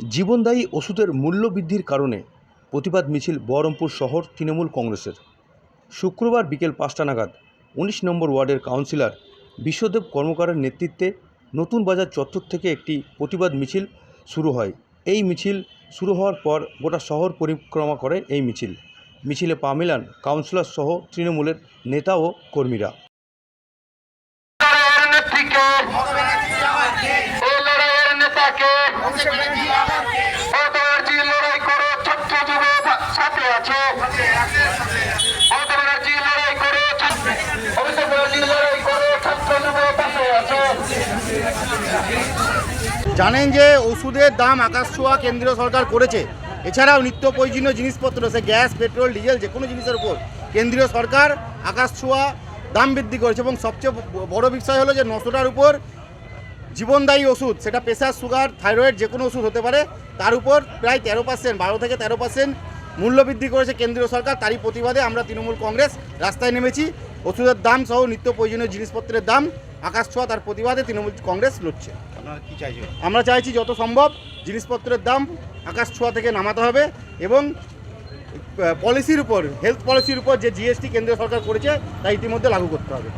জীবনদায়ী ওষুধের মূল্য বৃদ্ধির কারণে প্রতিবাদ মিছিল বহরমপুর শহর তৃণমূল কংগ্রেসের। শুক্রবার বিকেল পাঁচটা নাগাদ উনিশ নম্বর ওয়ার্ডের কাউন্সিলর বিশ্বদেব কর্মকারের নেতৃত্বে নতুন বাজার চত্বর থেকে একটি প্রতিবাদ মিছিল শুরু হয়। এই মিছিল শুরু হওয়ার পর গোটা শহর পরিক্রমা করে এই মিছিল। মিছিলে পা মেলান কাউন্সিলর সহ তৃণমূলের নেতা ও কর্মীরা। লড়াইয়ের নেত্রীকে এই লড়াইয়ের নেতাকে অতবারজি লড়াই করে ছাত্র যুব সাথে আছে। অতবারজি লড়াই করে অতবারজি লড়াই করে ছাত্র যুব পাশে আছে। জানেন যে ওষুধের দাম আকাশ ছোঁয়া কেন্দ্রীয় সরকার করেছে। এছাড়াও নিত্য প্রয়োজনীয় জিনিসপত্র সে গ্যাস পেট্রোল ডিজেল যে কোনো জিনিসের উপর কেন্দ্রীয় সরকার আকাশ ছোঁয়া দাম বৃদ্ধি করেছে। এবং সবচেয়ে বড় বিষয় হলো যে নশোটার উপর জীবনদায়ী ওষুধ সেটা প্রেশার সুগার থাইরয়েড যে কোনো ওষুধ হতে পারে। তার উপর প্রায় তেরো পার্সেন্ট বারো থেকে তেরো পার্সেন্ট মূল্য বৃদ্ধি করেছে কেন্দ্রীয় সরকার। তারই প্রতিবাদে আমরা তৃণমূল কংগ্রেস রাস্তায় নেমেছি। ওষুধের দাম সহ নিত্য প্রয়োজনীয় জিনিসপত্রের দাম আকাশ ছোঁয়া তার প্রতিবাদে তৃণমূল কংগ্রেস লড়ছে। আমরা চাইছি যত সম্ভব জিনিসপত্রের দাম আকাশ ছোঁয়া থেকে নামাতে হবে এবং পলিসির উপর হেলথ পলিসির উপর যে জিএসটি কেন্দ্রীয় সরকার করেছে তা ইতিমধ্যে লাগু করতে হবে।